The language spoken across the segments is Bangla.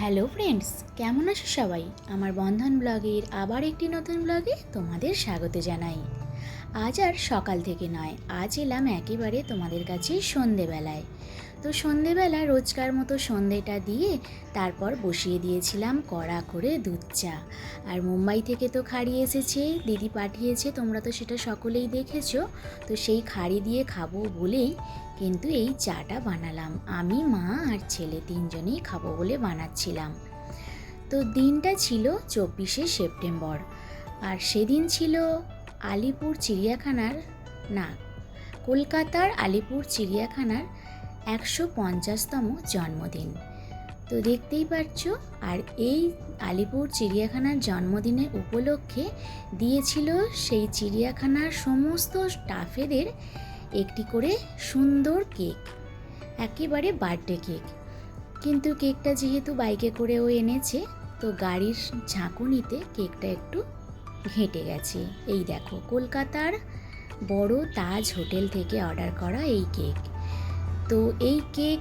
হ্যালো ফ্রেন্ডস, কেমন আছো সবাই? আমার বন্ধন ব্লগের আবার একটি নতুন ব্লগে তোমাদের স্বাগত জানাই। আজ আর সকাল থেকে নয়, আজ এলাম একেবারে তোমাদের কাছে সন্ধেবেলায়। তো সন্ধেবেলা রোজকার মতো সন্ধেটা দিয়ে তারপর বসিয়ে দিয়েছিলাম কড়া করে দুধ চা। আর মুম্বাই থেকে তো খাড়ি এসেছে, দিদি পাঠিয়েছে, তোমরা তো সেটা সকলেই দেখেছ। তো সেই খাড়ি দিয়ে খাব বলেই কিন্তু এই চাটা বানালাম। আমি, মা আর ছেলে তিনজনেই খাব বলে বানাচ্ছিলাম। তো দিনটা ছিল চব্বিশে সেপ্টেম্বর। আর সেদিন ছিল আলিপুর চিড়িয়াখানার, না, কলকাতার আলিপুর চিড়িয়াখানার একশো পঞ্চাশতম জন্মদিন। তো দেখতেই পাচ্ছ আর এই আলিপুর চিড়িয়াখানার জন্মদিনের উপলক্ষে দিয়েছিল সেই চিড়িয়াখানার সমস্ত স্টাফেদের একটি করে সুন্দর কেক, একেবারে বার্থডে কেক। কিন্তু কেকটা যেহেতু বাইকে করেও এনেছে, তো গাড়ির ঝাঁকুনিতে কেকটা একটু ঘেঁটে গেছে। এই দেখো, কলকাতার বড় তাজ হোটেল থেকে অর্ডার করা এই কেক। তো এই কেক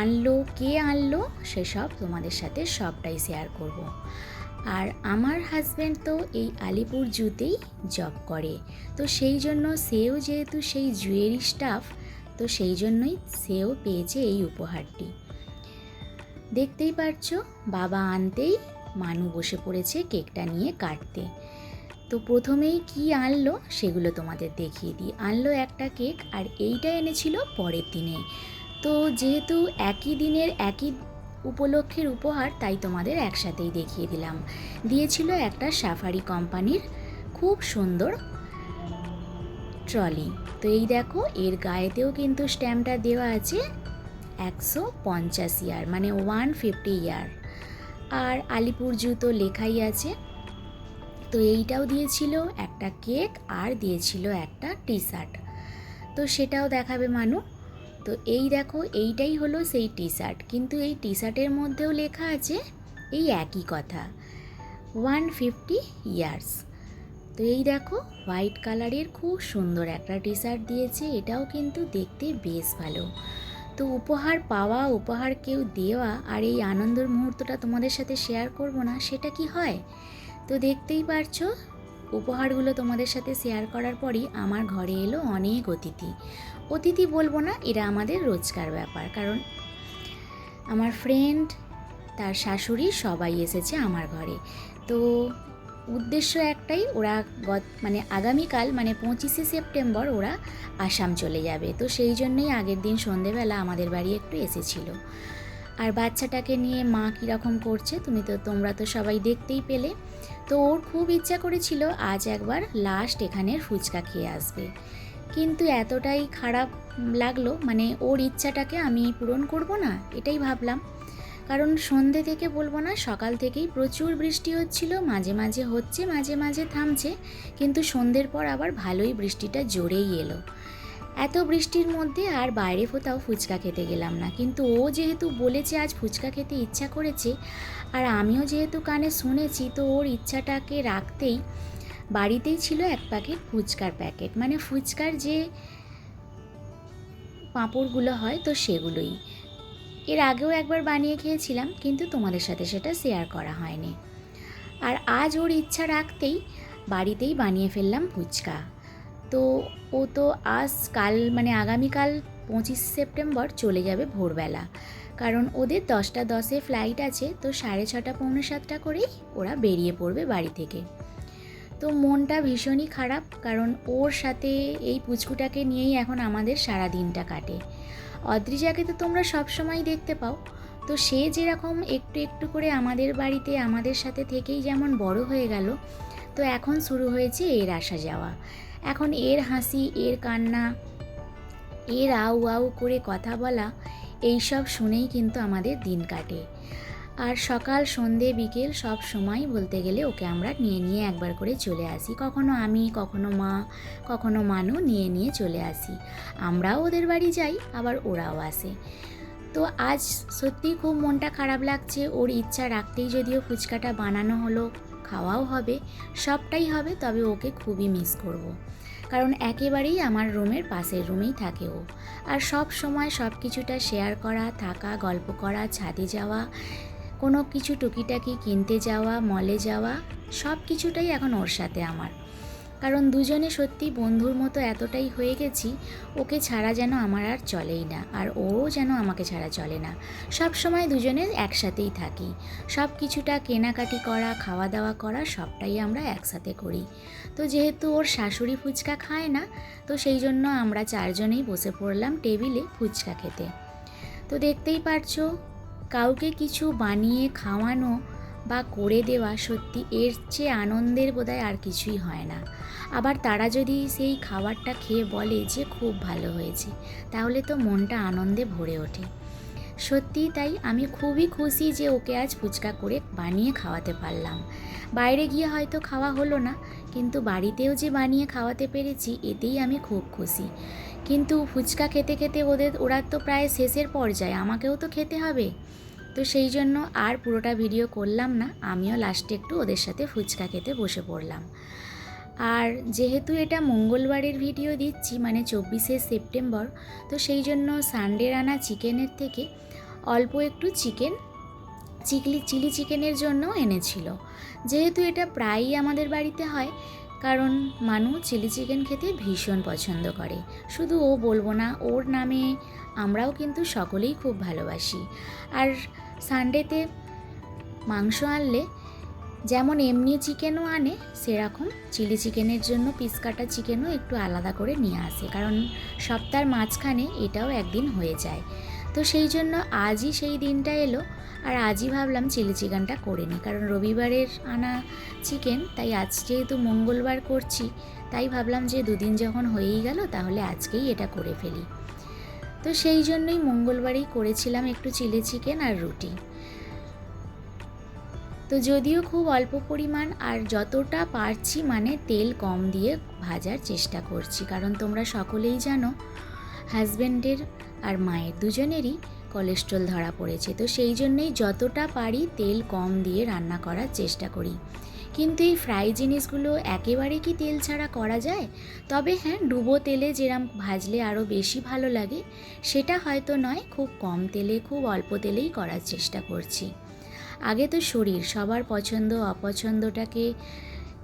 আনলো, কে আনলো সেসব তোমাদের সাথে সবটাই শেয়ার করব। আর আমার হাজব্যান্ড তো এই আলিপুর জুতেই জব করে। তো সেই জন্য সেও যেহেতু সেই জুয়েরি স্টাফ তো সেই জন্যই সেও পেয়েছে এই উপহারটি। দেখতেই পারছ, বাবা আনতেই মানু বসে পড়েছে কেকটা নিয়ে কাটতে। তো প্রথমেই কি আনলো সেগুলো তোমাদের দেখিয়ে দিই। আনলো একটা কেক আর এইটা এনেছিল পরের দিনে। তো যেহেতু একই দিনের একই উপলক্ষের উপহার, তাই তোমাদের একসাথেই দেখিয়ে দিলাম। দিয়েছিল একটা সাফারি কোম্পানির খুব সুন্দর ট্রলি। তো এই দেখো, এর গায়েতেও কিন্তু স্ট্যাম্পটা দেওয়া আছে একশো পঞ্চাশ ইয়ার মানে ওয়ান ফিফটি ইয়ার। আর আলিপুর জুতো লেখাই আছে তো এইটাও দিয়েছিল একটা কেক আর দিয়েছিল একটা টি শার্ট তো সেটাও দেখাবে মানু। তো এই দেখো, এইটাই হলো সেই টি শার্ট কিন্তু এই টি শার্টের মধ্যেও লেখা আছে এই একই কথা ওয়ান ফিফটি ইয়ার্স তো এই দেখো, হোয়াইট কালারের খুব সুন্দর একটা টি শার্ট দিয়েছে, এটাও কিন্তু দেখতে বেশ ভালো। তো উপহার পাওয়া, উপহার কেউ দেওয়া আর এই আনন্দের মুহূর্তটা তোমাদের সাথে শেয়ার করব না, সেটা কি হয়? তো দেখতেই পারছ, উপহারগুলো তোমাদের সাথে শেয়ার করার পরই আমার ঘরে এলো অনেক অতিথি। অতিথি বলব না, এরা আমাদের রোজকার ব্যাপার, কারণ আমার ফ্রেন্ড তার শাশুড়ি সবাই এসেছে আমার ঘরে। তো উদ্দেশ্য একটাই, ওরা গত মানে আগামীকাল মানে পঁচিশে সেপ্টেম্বর ওরা আসাম চলে যাবে। তো সেই জন্যই আগের দিন সন্ধেবেলা আমাদের বাড়ি একটু এসেছিল। আর বাচ্চাটাকে নিয়ে মা কীরকম করছে, তুমি তো, তোমরা তো সবাই দেখতেই পেলে। তো ওর খুব ইচ্ছা করেছিল আজ একবার লাস্ট এখানের ফুচকা খেয়ে আসবে। কিন্তু এতটাই খারাপ লাগল মানে ওর ইচ্ছাটাকে আমি পূরণ করব না, এটাই ভাবলাম। কারণ সন্ধে থেকে বলব না, সকাল থেকেই প্রচুর বৃষ্টি হচ্ছিল, মাঝে মাঝে হচ্ছে, মাঝে মাঝে থামছে, কিন্তু সন্ধ্যের পর আবার ভালোই বৃষ্টিটা জোরেই এলো। এত বৃষ্টির মধ্যে আর বাইরে কোথাও ফুচকা খেতে গেলাম না। কিন্তু ও যেহেতু বলেছে আজ ফুচকা খেতে ইচ্ছা করেছে, আর আমিও যেহেতু কানে শুনেছি, তো ওর ইচ্ছাটাকে রাখতেই বাড়িতেই ছিল এক প্যাকেট ফুচকার প্যাকেট। মানে ফুচকার যে পাঁপড়গুলো হয়, তো সেগুলোই। এর আগেও একবার বানিয়ে খেয়েছিলাম, কিন্তু তোমাদের সাথে সেটা শেয়ার করা হয়নি। আর আজ ওর ইচ্ছা রাখতেই বাড়িতেই বানিয়ে ফেললাম ফুচকা। তো ও তো আজ কাল মানে আগামীকাল পঁচিশ সেপ্টেম্বর চলে যাবে ভোরবেলা। কারণ ওদের দশটা দশে ফ্লাইট আছে, তো সাড়ে ছটা, পৌনে সাতটা করেই ওরা বেরিয়ে পড়বে বাড়ি থেকে। তো মনটা ভীষণই খারাপ, কারণ ওর সাথে এই পুচকুটাকে নিয়েই এখন আমাদের সারা দিনটা কাটে। অদ্রিজাকে তো তোমরা সবসময় দেখতে পাও। তো সে যেরকম একটু একটু করে আমাদের বাড়িতে, আমাদের সাথে থেকেই যেমন বড় হয়ে গেল, তো এখন শুরু হয়েছে এর আসা যাওয়া। এখন এর হাসি, এর কান্না, এর আউ আউ করে কথা বলা, এইসব শুনেই কিন্তু আমাদের দিন কাটে। আর সকাল, সন্ধে, বিকেল সব সময় বলতে গেলে ওকে আমরা নিয়ে নিয়ে একবার করে চলে আসি। কখনো আমি, কখনো মা, কখনো মানু নিয়ে নিয়ে চলে আসি। আমরাও ওদের বাড়ি যাই, আবার ওরাও আসে। তো আজ সত্যিই খুব মনটা খারাপ লাগছে। ওর ইচ্ছা রাখতেই যদিও ফুচকাটা বানানো হলো। খাওয়াও হবে, সবটাই হবে, তবে ওকে খুবই মিস করব। কারণ একেবারেই আমার রুমের পাশের রুমেই থাকে ও আর সব সময় সব কিছুটা শেয়ার করা, থাকা, গল্প করা, ছাদে যাওয়া, কোনো কিছু টুকিটাকি কিনতে যাওয়া মলে যাওয়া সব কিছুটাই এখন ওর সাথে আমার কারণ দুজনে সত্যি বন্ধুর মতো এতটাই হয়ে গেছি, ওকে ছাড়া যেন আমার আর চলেই না, আর ও যেন আমাকে ছাড়া চলে না। সব সময় দুজনে একসাথেই থাকি। সব কিছুটা কেনাকাটি করা খাওয়া দাওয়া করা, সবটাই আমরা একসাথে করি। তো যেহেতু ওর শাশুড়ি ফুচকা খায় না, তো সেই জন্য আমরা চারজনেই বসে পড়লাম টেবিলে ফুচকা খেতে। তো দেখতেই পারছ, কাউকে কিছু বানিয়ে খাওয়ানো বা করে দেওয়া সত্যি এর চেয়ে আনন্দের বোধহয় আর কিছুই হয় না। আবার তারা যদি সেই খাবারটা খেয়ে বলে যে খুব ভালো হয়েছে, তাহলে তো মনটা আনন্দে ভরে ওঠে। সত্যি তাই আমি খুবই খুশি যে ওকে আজ ফুচকা করে বানিয়ে খাওয়াতে পারলাম। বাইরে গিয়ে হয়তো খাওয়া হলো না, কিন্তু বাড়িতেও যে বানিয়ে খাওয়াতে পেরেছি, এতেই আমি খুব খুশি। কিন্তু ফুচকা খেতে খেতে ওদের, ওরা তো প্রায় শেষের পর্যায়ে, আমাকেও তো খেতে হবে। তো সেই জন্য আর পুরোটা ভিডিও করলাম না, আমিও লাস্টে একটু ওদের সাথে ফুচকা খেতে বসে পড়লাম। আর যেহেতু এটা মঙ্গলবারের ভিডিও দিচ্ছি মানে চব্বিশে সেপ্টেম্বর, তো সেই জন্য সানডে রানা চিকেনের থেকে অল্প একটু চিকেন, চিকলি, চিলি চিকেনের জন্য এনেছিল। যেহেতু এটা প্রায়ই আমাদের বাড়িতে হয়, কারণ মানু চিলি চিকেন খেতে ভীষণ পছন্দ করে। শুধু ও বলব না, ওর নামে আমরাও কিন্তু সকলেই খুব ভালোবাসি। আর সানডেতে মাংস আনলে যেমন এমনি চিকেনও আনে, সেরকম চিলি চিকেনের জন্য পিস কাটা চিকেনও একটু আলাদা করে নিয়ে আসে। কারণ সপ্তাহের মাঝখানে এটাও একদিন হয়ে যায়। তো সেই জন্য আজই সেই দিনটা এলো আর আজই ভাবলাম চিলি চিকেনটা করে নিই। কারণ রবিবারের আনা চিকেন, তাই আজ যেহেতু মঙ্গলবার করছি, তাই ভাবলাম যে দুদিন যখন হয়েই গেল, তাহলে আজকেই এটা করে ফেলি। তো সেই জন্যই মঙ্গলবারেই করেছিলাম একটু চিলি চিকেন আর রুটি। তো যদিও খুব অল্প পরিমাণ আর যতটা পারছি মানে তেল কম দিয়ে ভাজার চেষ্টা করছি, কারণ তোমরা সকলেই জানো হাজব্যান্ডের আর মায়ের দুজনেরই কোলেস্ট্রল ধরা পড়েছে। তো সেই জন্যই যতটা পারি তেল কম দিয়ে রান্না করার চেষ্টা করি। কিন্তু এই ফ্রাই জিনিসগুলো একেবারে কি তেল ছাড়া করা যায়? তবে হ্যাঁ ডুবো তেলে যেরম ভাজলে আরও বেশি ভালো লাগে, সেটা হয়তো নয়, খুব কম তেলে, খুব অল্প তেলেই করার চেষ্টা করছি। আগে তো শরীর, সবার পছন্দ, অপছন্দটাকে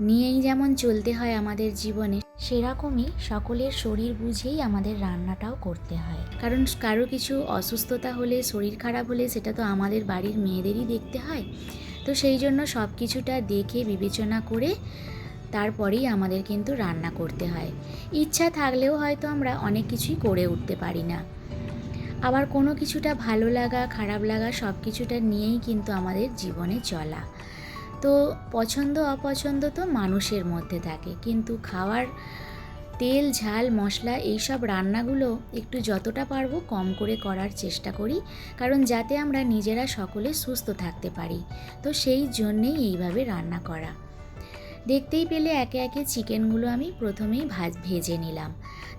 নিয়েই যেমন চলতে হয় আমাদের জীবনে, সেরকমই সকলের শরীর বুঝেই আমাদের রান্নাটাও করতে হয়। কারণ কারও কিছু অসুস্থতা হলে, শরীর খারাপ হলে, সেটা তো আমাদের বাড়ির মেয়েদেরই দেখতে হয়। তো সেই জন্য সব কিছুটা দেখে, বিবেচনা করে তারপরেই আমাদের কিন্তু রান্না করতে হয়। ইচ্ছা থাকলেও হয়তো আমরা অনেক কিছুই করে উঠতে পারি না। আবার কোনো কিছুটা ভালো লাগা, খারাপ লাগা সব কিছুটা নিয়েই কিন্তু আমাদের জীবনে চলা। তো পছন্দ অপছন্দ তো মানুষের মধ্যে থাকে, কিন্তু খাওয়ার তেল, ঝাল, মশলা এইসব রান্নাগুলো একটু যতটা পারব কম করে করার চেষ্টা করি, কারণ যাতে আমরা নিজেরা সকলে সুস্থ থাকতে পারি। তো সেই জন্যেই এইভাবে রান্না করা। দেখতেই পেলে একে একে চিকেনগুলো আমি প্রথমেই ভাজ, ভেজে নিলাম।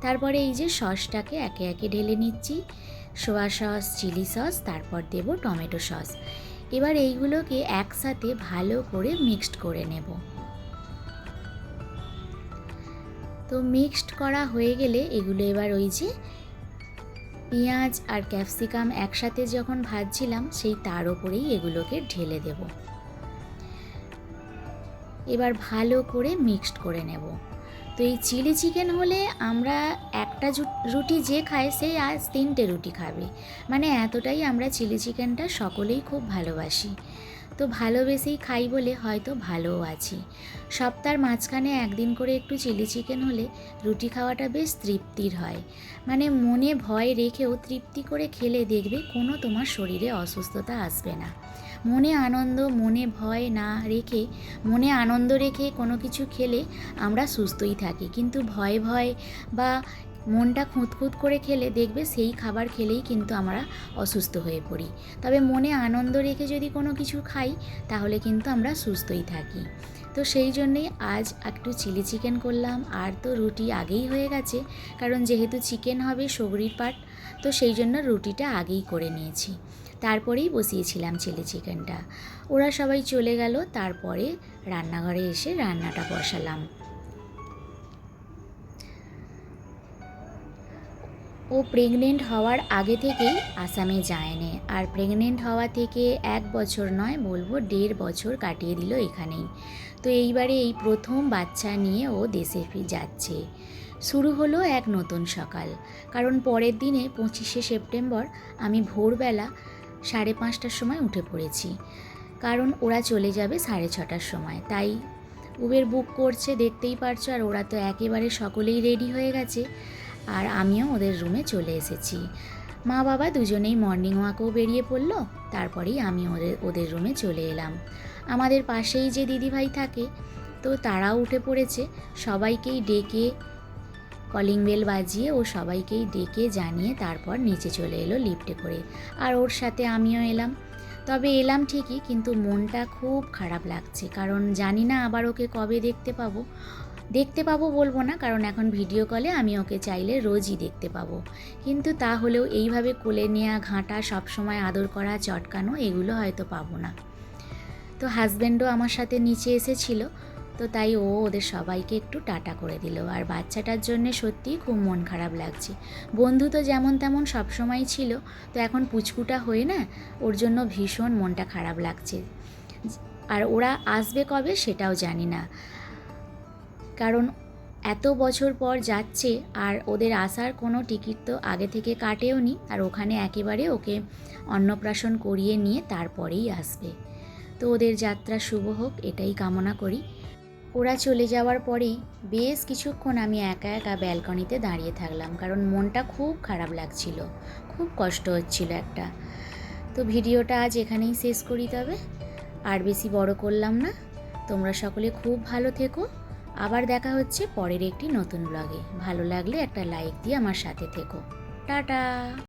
তারপরে এই যে সসটাকে একে একে ঢেলে নিচ্ছি। সোয়া সস, চিলি সস, তারপর দেব টমেটো সস। এবার এইগুলোকে একসাথে ভালো করে মিক্সড করে নেব। তো মিক্সড করা হয়ে গেলে এগুলো এবার ওই যে পেঁয়াজ আর ক্যাপসিকাম একসাথে যখন ভাজছিলাম, সেই তার ওপরেই এগুলোকে ঢেলে দেব। এবার ভালো করে মিক্সড করে নেব। তো এই চিলি চিকেন হলে আমরা একটা রুটি যে খায় সেই আজ তিনটে রুটি খাবে। মানে এতটাই আমরা চিলি চিকেনটা সকলেই খুব ভালোবাসি। তো ভালোবেসেই খাই বলে হয়তো ভালোও আছি। সপ্তাহের মাঝখানে একদিন করে একটু চিলি চিকেন হলে রুটি খাওয়াটা বেশ তৃপ্তির হয়। মানে মনে ভয় রেখেও তৃপ্তি করে খেলে দেখবে কোনো তোমার শরীরে অসুস্থতা আসবে না। মনে আনন্দ, মনে ভয় না রেখে, মনে আনন্দ রেখে কোনো কিছু খেলে আমরা সুস্থই থাকি। কিন্তু ভয় ভয় বা মনটা খুঁতখুত করে খেলে দেখবে সেই খাবার খেলেই কিন্তু আমরা অসুস্থ হয়ে পড়ি। তবে মনে আনন্দ রেখে যদি কোনো কিছু খাই, তাহলে কিন্তু আমরা সুস্থই থাকি। তো সেই জন্যেই আজ একটু চিলি চিকেন করলাম। আর তো রুটি আগেই হয়ে গেছে, কারণ যেহেতু চিকেন হবে সবরির পাট, তো সেই জন্য রুটিটা আগেই করে নিয়েছি। তারপরেই বসিয়েছিলাম চিলি চিকেনটা। ওরা সবাই চলে গেল, তারপরে রান্নাঘরে এসে রান্নাটা বসালাম। ও প্রেগনেন্ট হওয়ার আগে থেকেই আসামে যায়নি। আর প্রেগনেন্ট হওয়া থেকে এক বছর নয়, বলব দেড় বছর কাটিয়ে দিল এখানেই। তো এইবারে এই প্রথম বাচ্চা নিয়ে ও দেশে ফি যাচ্ছে। শুরু হলো এক নতুন সকাল। কারণ পরের দিনে পঁচিশে সেপ্টেম্বর আমি ভোরবেলা সাড়ে পাঁচটার সময় উঠে পড়েছি। কারণ ওরা চলে যাবে সাড়ে ছটার সময়। তাই উবের বুক করছে, দেখতেই পারছ, আর ওরা তো একেবারে সকলেই রেডি হয়ে গেছে। আর আমিও ওদের রুমে চলে এসেছি। মা বাবা দুজনেই মর্নিং ওয়াকও বেরিয়ে পড়ল, তারপরেই আমি ওদের ওদের রুমে চলে এলাম। আমাদের পাশেই যে দিদিভাই থাকে, তো তারাও উঠে পড়েছে। সবাইকেই ডেকে কলিং বেল বাজিয়ে ও সবাইকেই ডেকে জানিয়ে তারপর নিচে চলে এলো লিফটে করে। আর ওর সাথে আমিও এলাম। তবে এলাম ঠিকই, কিন্তু মনটা খুব খারাপ লাগছে, কারণ জানি না আবার ওকে কবে দেখতে পাবো। দেখতে পাবো বলব না, কারণ এখন ভিডিও কলে আমি ওকে চাইলে রোজই দেখতে পাবো। কিন্তু তা হলেও এইভাবে কোলে নেওয়া ঘাঁটা, সবসময় আদর করা, চটকানো, এগুলো হয়তো পাবো না। তো হাজব্যান্ডও আমার সাথে নিচে এসেছিল, তো তাই ও ওদের সবাইকে একটু টাটা করে দিল। আর বাচ্চাটার জন্য সত্যিই খুব মন খারাপ লাগছে। বন্ধু তো যেমন তেমন সবসময় ছিল, তো এখন পুচকুটা হয়ে না, ওর জন্য ভীষণ মনটা খারাপ লাগছে। আর ওরা আসবে কবে সেটাও জানি না। কারণ এত বছর পর যাচ্ছে আর ওদের আসার কোনো টিকিট তো আগে থেকে কাটেও নি আর ওখানে একেবারে ওকে অন্নপ্রাশন করিয়ে নিয়ে তারপরেই আসবে। তো ওদের যাত্রা শুভ হোক, এটাই কামনা করি। ওরা চলে যাওয়ার পরেই বেশ কিছুক্ষণ আমি একা একা ব্যালকনিতে দাঁড়িয়ে থাকলাম কারণ মনটা খুব খারাপ লাগছিল, খুব কষ্ট হচ্ছিল একটা। তো ভিডিওটা আজ এখানেই শেষ করি তবে। আর বেশি বড় করলাম না। তোমরা সকলে খুব ভালো থেকো। আবার দেখা হচ্ছে পরের একটি নতুন ব্লগে ভালো লাগলে একটা লাইক দিয়ে আমার সাথে থেকো। টাটা!